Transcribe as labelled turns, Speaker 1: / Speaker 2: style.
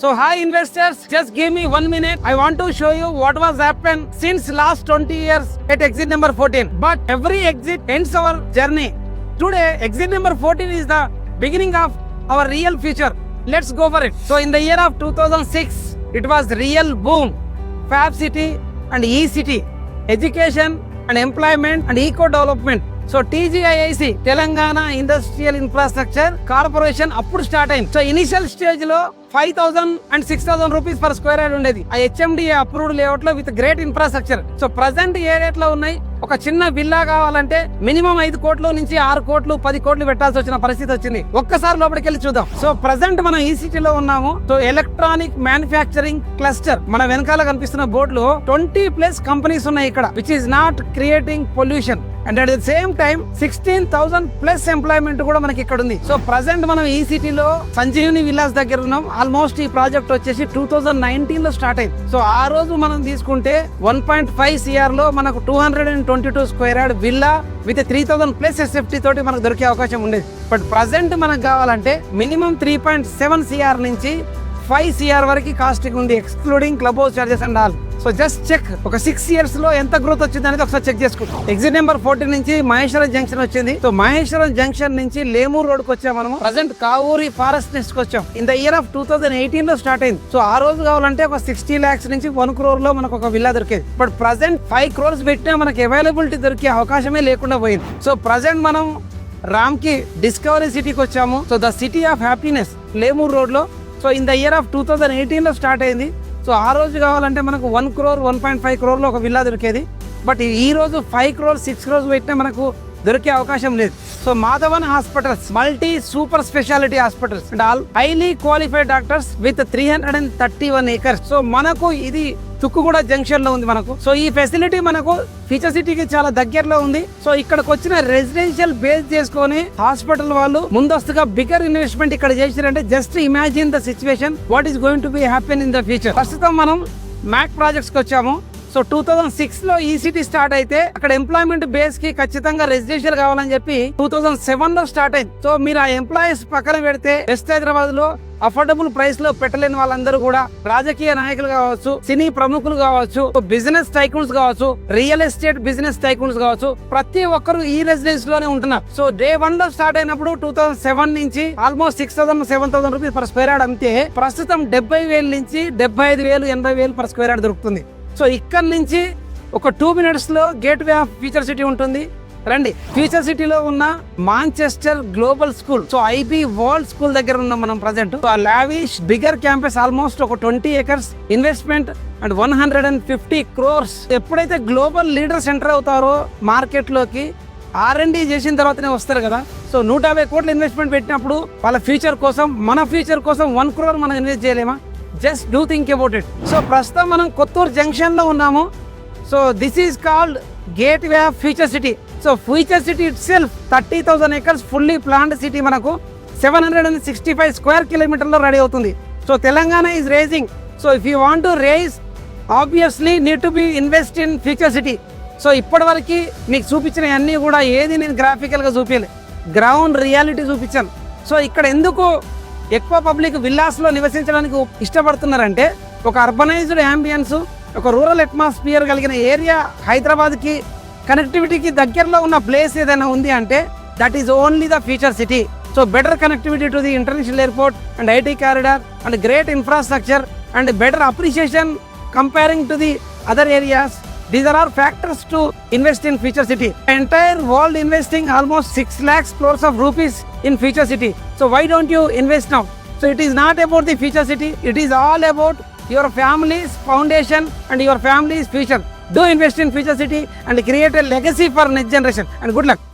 Speaker 1: So hi investors, just give me one minute. I want to show you what was happened since last 20 years at exit number 14. But every exit ends our journey. Today, exit number 14 is the beginning of our real future. Let's go for it. So in the year of 2006, it was real boom. Fab City and E-City, education and employment and eco development. So TGIIC Telangana industrial infrastructure corporation అప్పుడు start అయింది. So initial స్టేజ్లో five thousand and six thousand rupees per square yard ఉండేది. ఆ HMD approved లేఅవుట్లో with great infrastructure so present ఏ రేట్లో ఉన్నాయి. ఒక చిన్న విల్లా కావాలంటే మినిమం ఐదు కోట్ల నుంచి ఆరు కోట్లు పది కోట్లు పెట్టాల్సి వచ్చిన పరిస్థితి వచ్చింది. ఒక్కసారి లోపలికి వెళ్ళి చూద్దాం. సో ప్రజెంట్ మనం ఈ సిటీలో ఉన్నాము. సో ఎలక్ట్రానిక్ మ్యానుఫ్యాక్చరింగ్ క్లస్టర్ మన వెనకాల కనిపిస్తున్న బోర్డులో ట్వంటీ ప్లస్ కంపెనీస్ ఉన్నాయి ఇక్కడ which is not creating pollution and at the same time sixteen thousand plus employment కూడా మనకి ఇక్కడ ఉంది. సో ప్రజెంట్ మనం ఈ సిటీలో సంజీవిని విల్లాస్ దగ్గర ఉన్నాం. ఆల్మోస్ట్ ఈ ప్రాజెక్ట్ వచ్చేసి టూ థౌసండ్ నైన్టీన్లో స్టార్ట్ అయింది. సో ఆ రోజు మనం తీసుకుంటే వన్ పాయింట్ ఫైవ్ సిఆర్లో మనకు two hundred and twenty two square yard villa with three thousand plus SFT తోటి మనకు దొరికే అవకాశం ఉండేది. బట్ ప్రజెంట్ మనకు కావాలంటే minimum three point seven CR నుంచి ఫైవ్ సిఆర్ వరకు కాస్టింగ్ ఉంది excluding club house charges and all so just check ఒక సిక్స్ ఇయర్స్లో ఎంత గ్రోత్ వచ్చింది అనేది ఒకసారి చెక్ చేసుకుంటాం ఎగ్జిట్ నెంబర్ ఫోర్టీన్ నుంచి మహేశ్వరం జంక్షన్ వచ్చింది. సో మహేశ్వరం జంక్షన్ నుంచి లేమూర్ రోడ్కి వచ్చాం మనము. ప్రజెంట్ కావూరి ఫారెస్ట్ నెస్ట్కి వచ్చాం. In the year of two thousand ఎయిటీన్లో స్టార్ట్ అయింది. సో ఆ రోజు కావాలంటే ఒక సిక్స్టీ లాక్స్ నుంచి వన్ క్రోర్లో మనకు ఒక విల్లా దొరికేది. బట్ ప్రజెంట్ ఫైవ్ క్రోర్స్ పెట్టినా మనకి అవైలబిలిటీ దొరికే అవకాశమే లేకుండా పోయింది. సో ప్రజెంట్ మనం రామ్కి డిస్కవరీ సిటీకి వచ్చాము. So the city of happiness Lemoor రోడ్లో. So in the year of two thousand ఎయిటీన్లో స్టార్ట్ అయింది. సో ఆ రోజు కావాలంటే మనకు one crore one point five క్రోర్లో ఒక విల్లా దొరికేది. బట్ ఈ రోజు ఫైవ్ క్రోర్ సిక్స్ క్రోర్స్ పెట్టినా మనకు దొరికే అవకాశం లేదు. So Madhavan hospitals multi super speciality hospitals and all highly qualified doctors with three hundred and thirty one acres so మనకు ఇది తుక్కుగూడ జంక్షన్లో ఉంది మనకు. సో ఈ ఫెసిలిటీ మనకు ఫీచర్ సిటీకి చాలా దగ్గరలో ఉంది. సో ఇక్కడికి వచ్చిన రెసిడెన్షియల్ బేస్ చేసుకొని హాస్పిటల్ వాళ్ళు ముందస్తుగా బిగర్ ఇన్వెస్ట్మెంట్ ఇక్కడ చేసిరంటే just imagine the situation what is going to be happy in the future ప్రస్తుతం మనం మ్యాక్ ప్రాజెక్ట్స్కి వచ్చాము. సో టూ థౌసండ్ సిక్స్లో ఈసీటీ స్టార్ట్ అయితే అక్కడ ఎంప్లాయ్మెంట్ బేస్కి ఖచ్చితంగా రెసిడెన్షియల్ కావాలని చెప్పి టూ థౌసండ్ సెవెన్లో స్టార్ట్ అయింది. సో మీరు ఆ ఎంప్లాయీస్ పక్కన పెడితే వెస్ట్ హైదరాబాద్లో అఫోర్డబుల్ ప్రైస్లో పెట్టలేని వాళ్ళందరూ కూడా రాజకీయ నాయకులు కావచ్చు సినీ ప్రముఖులు కావచ్చు బిజినెస్ టైకూన్స్ కావచ్చు రియల్ ఎస్టేట్ బిజినెస్ టైకూన్స్ కావచ్చు ప్రతి ఒక్కరు ఈ రెసిడెన్స్లోనే ఉంటున్నారు. సో డే వన్లో స్టార్ట్ అయినప్పుడు టూ థౌసండ్ సెవెన్ నుంచి almost six thousand seven thousand rupees per square yard అమ్మితే ప్రస్తుతం డెబ్బై వేల నుంచి డెబ్బై ఐదు వేలు ఎనభై వేలు పర్ స్క్వేర్ యార్డ్ దొరుకుతుంది. సో ఇక్కడ నుంచి ఒక టూ మినిట్స్లో gateway of future city ఉంటుంది. రండి. ఫ్యూచర్ సిటీలో ఉన్న Manchester global school so IB world school దగ్గర ఉన్నాం మనం ప్రజెంట్. ఆ లావిష్ బిగర్ క్యాంపస్ ఆల్మోస్ట్ ఒక twenty acres investment and one hundred and fifty crores. ఎప్పుడైతే గ్లోబల్ లీడర్స్ ఎంటర్ అవుతారో మార్కెట్లోకి ఆర్ఎండి చేసిన తర్వాతనే వస్తారు కదా. సో నూట యాభై కోట్ల ఇన్వెస్ట్మెంట్ పెట్టినప్పుడు వాళ్ళ ఫ్యూచర్ కోసం మన ఫ్యూచర్ కోసం వన్ క్రోర్ మనం ఇన్వెస్ట్ చేయలేమా? Just do think about it so ప్రస్తుతం మనం కొత్తూరు జంక్షన్లో ఉన్నాము. So this is called gateway of future city so future city itself thirty thousand acres fully planned city మనకు. Seven hundred and sixty five square కిలోమీటర్లో ready అవుతుంది. So Telangana is raising so if you want to raise obviously need to be invest in future city so ఇప్పటివరకు మీకు చూపించిన అన్నీ కూడా ఏది నేను గ్రాఫికల్గా చూపించలే. గ్రౌండ్ రియాలిటీ చూపించాను. సో ఇక్కడ ఎందుకు ఎక్కువ పబ్లిక్ విల్లాస్లో నివసించడానికి ఇష్టపడుతున్నారంటే ఒక అర్బనైజ్డ్ యాంబియన్స్ ఒక రూరల్ అట్మాస్ఫియర్ కలిగిన ఏరియా హైదరాబాద్కి కనెక్టివిటీకి దగ్గరలో ఉన్న ప్లేస్ ఏదైనా ఉంది అంటే that is only the future city. So better connectivity to the international airport and IT corridor and great infrastructure and better appreciation comparing to the other areas. These are all factors to invest in future city. Entire world investing almost 6 lakhs crores of rupees in future city. So why don't you invest now? So it is not about the future city. It is all about your family's foundation and your family's future. Do invest in future city and create a legacy for next generation. And good luck.